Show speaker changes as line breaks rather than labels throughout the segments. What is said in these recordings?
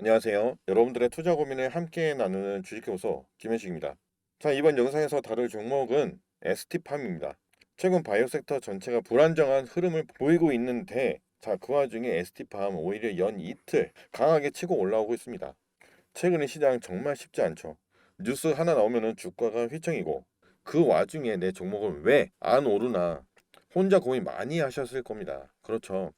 안녕하세요. 여러분들의 투자 고민을 함께 나누는 주식교소 김현식입니다. 자, 이번 영상에서 다룰 종목은 ST팜입니다. 최근 바이오 섹터 전체가 불안정한 흐름을 보이고 있는데 자, 그 와중에 ST팜 오히려 연 이틀 강하게 치고 올라오고 있습니다. 최근의 시장 정말 쉽지 않죠. 뉴스 하나 나오면은 주가가 휘청이고 그 와중에 내 종목은 왜안 오르나 혼자 고민 많이 하셨을 겁니다. 그렇죠.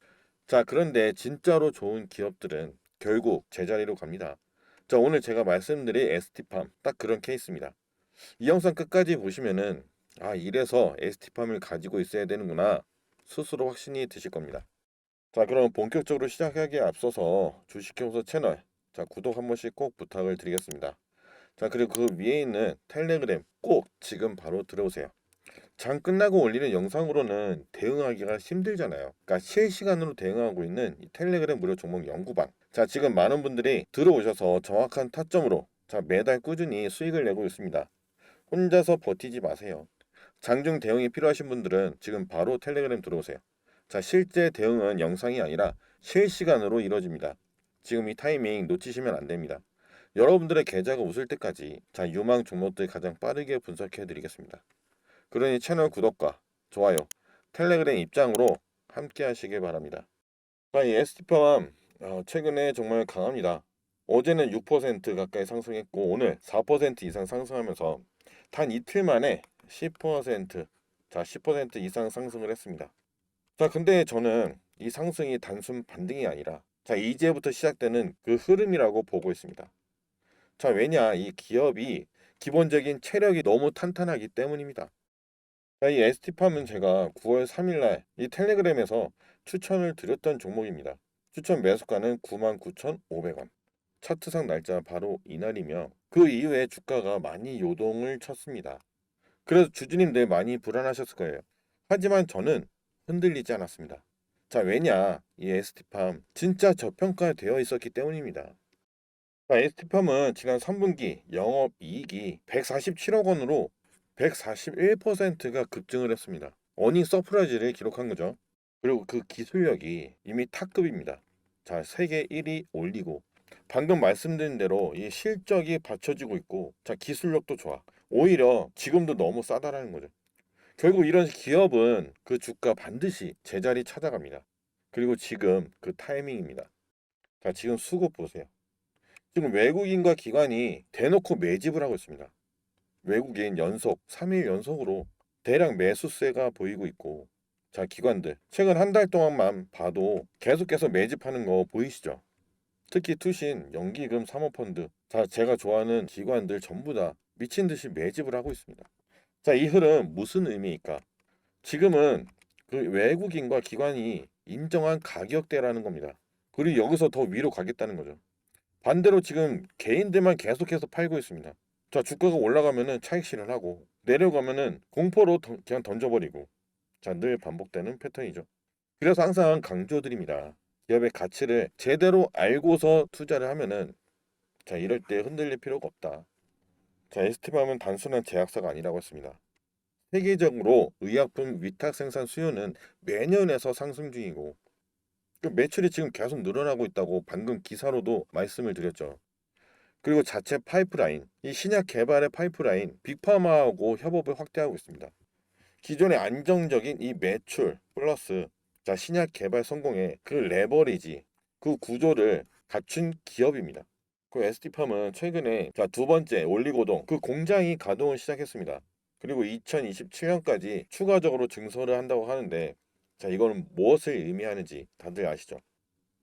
자, 그런데 진짜로 좋은 기업들은 결국 제자리로 갑니다. 자, 오늘 제가 말씀드릴 ST팜 딱 그런 케이스입니다. 이 영상 끝까지 보시면은 아, 이래서 ST팜을 가지고 있어야 되는구나 스스로 확신이 드실 겁니다. 자, 그럼 본격적으로 시작하기에 앞서서 주식경서 채널 자, 구독 한 번씩 꼭 부탁을 드리겠습니다. 자, 그리고 그 위에 있는 텔레그램 꼭 지금 바로 들어오세요. 장 끝나고 올리는 영상으로는 대응하기가 힘들잖아요. 그러니까 실시간으로 대응하고 있는 이 텔레그램 무료 종목 연구방. 자, 지금 많은 분들이 들어오셔서 정확한 타점으로 자, 매달 꾸준히 수익을 내고 있습니다. 혼자서 버티지 마세요. 장중 대응이 필요하신 분들은 지금 바로 텔레그램 들어오세요. 자, 실제 대응은 영상이 아니라 실시간으로 이루어집니다. 지금 이 타이밍 놓치시면 안 됩니다. 여러분들의 계좌가 웃을 때까지 자, 유망 종목들 가장 빠르게 분석해 드리겠습니다. 그러니 채널 구독과 좋아요, 텔레그램 입장으로 함께 하시길 바랍니다. 자, 이 ST팜 어, 최근에 정말 강합니다. 어제는 6% 가까이 상승했고 오늘 4% 이상 상승하면서 단 이틀 만에 10% 자, 10% 이상 상승을 했습니다. 자, 근데 저는 이 상승이 단순 반등이 아니라 자, 이제부터 시작되는 그 흐름이라고 보고 있습니다. 자, 왜냐? 이 기업이 기본적인 체력이 너무 탄탄하기 때문입니다. 자, 이 ST팜은 제가 9월 3일 날 이 텔레그램에서 추천을 드렸던 종목입니다. 추천 매수가는 99,500원. 차트상 날짜 바로 이날이며 그 이후에 주가가 많이 요동을 쳤습니다. 그래서 주주님들 많이 불안하셨을 거예요. 하지만 저는 흔들리지 않았습니다. 자, 왜냐? 이 ST팜 진짜 저평가되어 있었기 때문입니다. 자, ST팜은 지난 3분기 영업 이익이 147억 원으로 141%가 급증을 했습니다. 어닝 서프라이즈를 기록한 거죠. 그리고 그 기술력이 이미 탑급입니다. 자, 세계 1위 올리고 방금 말씀드린 대로 이 실적이 받쳐지고 있고 자, 기술력도 좋아. 오히려 지금도 너무 싸다라는 거죠. 결국 이런 기업은 그 주가 반드시 제자리 찾아갑니다. 그리고 지금 그 타이밍입니다. 자, 지금 수급 보세요. 지금 외국인과 기관이 대놓고 매집을 하고 있습니다. 외국인 연속 3일 연속으로 대량 매수세가 보이고 있고 자 기관들 최근 한 달 동안만 봐도 계속해서 매집하는 거 보이시죠? 특히 투신, 연기금, 사모펀드 자 제가 좋아하는 기관들 전부 다 미친 듯이 매집을 하고 있습니다. 자 이 흐름 무슨 의미일까? 지금은 그 외국인과 기관이 인정한 가격대라는 겁니다. 그리고 여기서 더 위로 가겠다는 거죠. 반대로 지금 개인들만 계속해서 팔고 있습니다. 자, 주가가 올라가면은 차익 실현하고 내려가면은 공포로 던- 그냥 던져버리고 자, 늘 반복되는 패턴이죠. 그래서 항상 강조드립니다. 기업의 가치를 제대로 알고서 투자를 하면은 자, 이럴 때 흔들릴 필요가 없다. 자, 에스티밤은 단순한 제약사가 아니라고 했습니다. 세계적으로 의약품 위탁 생산 수요는 매년에서 상승 중이고 그 매출이 지금 계속 늘어나고 있다고 방금 기사로도 말씀을 드렸죠. 그리고 자체 파이프라인, 이 신약 개발의 파이프라인, 빅파마하고 협업을 확대하고 있습니다. 기존의 안정적인 이 매출 플러스 자 신약 개발 성공의 그 레버리지, 그 구조를 갖춘 기업입니다. 그 ST팜은 최근에 자 두 번째 올리고동 그 공장이 가동을 시작했습니다. 그리고 2027년까지 추가적으로 증설을 한다고 하는데 자 이거는 무엇을 의미하는지 다들 아시죠?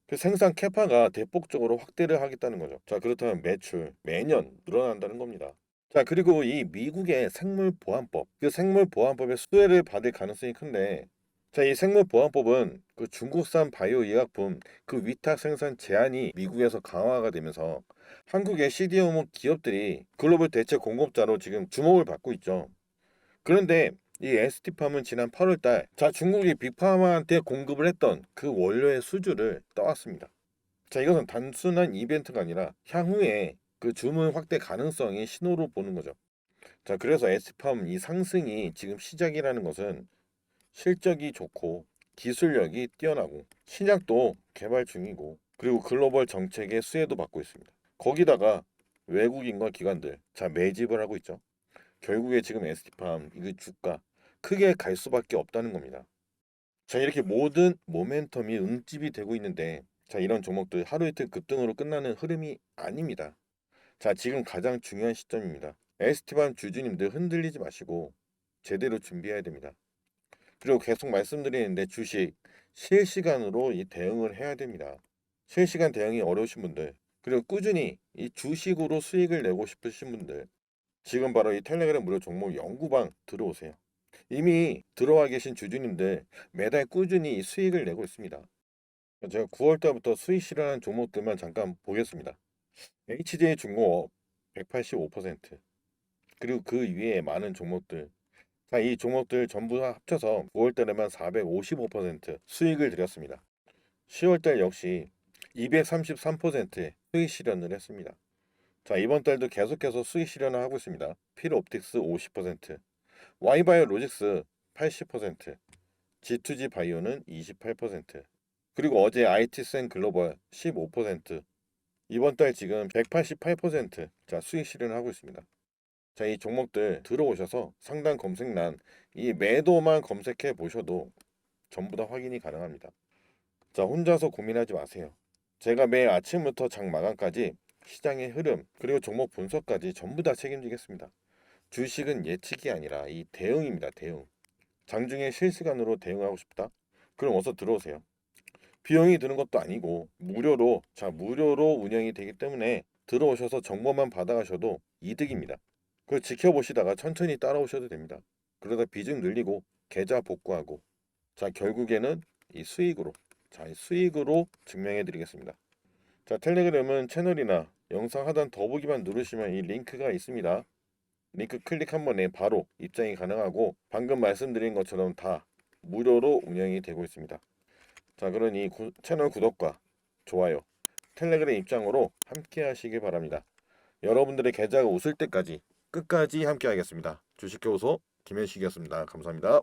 그 생산 캐파가 대폭적으로 확대를 하겠다는 거죠. 자, 그렇다면 매출 매년 늘어난다는 겁니다. 자, 그리고 이 미국의 생물보안법, 그 생물보안법의 수혜를 받을 가능성이 큰데, 자, 이 생물보안법은 그 중국산 바이오 의약품 그 위탁 생산 제한이 미국에서 강화가 되면서 한국의 CDMO 기업들이 글로벌 대체 공급자로 지금 주목을 받고 있죠. 그런데 이 ST팜은 지난 8월 달, 자, 중국이 빅파마한테 공급을 했던 그 원료의 수주를 떠왔습니다. 자, 이것은 단순한 이벤트가 아니라 향후에 그 주문 확대 가능성의 신호로 보는 거죠. 자, 그래서 ST팜 이 상승이 지금 시작이라는 것은 실적이 좋고 기술력이 뛰어나고 신약도 개발 중이고 그리고 글로벌 정책의 수혜도 받고 있습니다. 거기다가 외국인과 기관들 자 매집을 하고 있죠. 결국에 지금 ST팜 이거 주가 크게 갈 수밖에 없다는 겁니다. 자 이렇게 모든 모멘텀이 응집이 되고 있는데 자 이런 종목들 하루 이틀 급등으로 끝나는 흐름이 아닙니다. 자 지금 가장 중요한 시점입니다. ST밤 주주님들 흔들리지 마시고 제대로 준비해야 됩니다. 그리고 계속 말씀드리는데 주식 실시간으로 이 대응을 해야 됩니다. 실시간 대응이 어려우신 분들 그리고 꾸준히 이 주식으로 수익을 내고 싶으신 분들 지금 바로 이 텔레그램 무료 종목 연구방 들어오세요. 이미 들어와 계신 주주님들 매달 꾸준히 이 수익을 내고 있습니다. 제가 9월 달부터 수익 실현한 종목들만 잠깐 보겠습니다. HJ 중공업 185% 그리고 그 위에 많은 종목들 자, 이 종목들 전부 다 합쳐서 9월 달에만 455% 수익을 드렸습니다. 10월 달 역시 233%의 수익 실현을 했습니다. 자, 이번 달도 계속해서 수익 실현을 하고 있습니다. 필옵틱스 50%, 와이바이오 로직스 80%, G2G 바이오는 28%, 그리고 어제 IT센 글로벌 15%, 이번 달 지금 188% 자, 수익 실현을 하고 있습니다. 자, 이 종목들 들어오셔서 상단 검색란 이 매도만 검색해 보셔도 전부 다 확인이 가능합니다. 자, 혼자서 고민하지 마세요. 제가 매일 아침부터 장 마감까지 시장의 흐름 그리고 종목 분석까지 전부 다 책임지겠습니다. 주식은 예측이 아니라 이 대응입니다. 대응. 장중에 실시간으로 대응하고 싶다? 그럼 어서 들어오세요. 비용이 드는 것도 아니고 무료로 자 무료로 운영이 되기 때문에 들어오셔서 정보만 받아가셔도 이득입니다. 그걸 지켜보시다가 천천히 따라오셔도 됩니다. 그러다 비중 늘리고 계좌 복구하고 자 결국에는 이 수익으로 자이 수익으로 증명해 드리겠습니다. 자 텔레그램은 채널이나 영상 하단 더보기만 누르시면 이 링크가 있습니다. 링크 클릭 한 번에 바로 입장이 가능하고 방금 말씀드린 것처럼 다 무료로 운영이 되고 있습니다. 자 그러니 구- 채널 구독과 좋아요 텔레그램 입장으로 함께 하시길 바랍니다. 여러분들의 계좌가 웃을 때까지 끝까지 함께 하겠습니다. 주식교도소 김현식이었습니다. 감사합니다.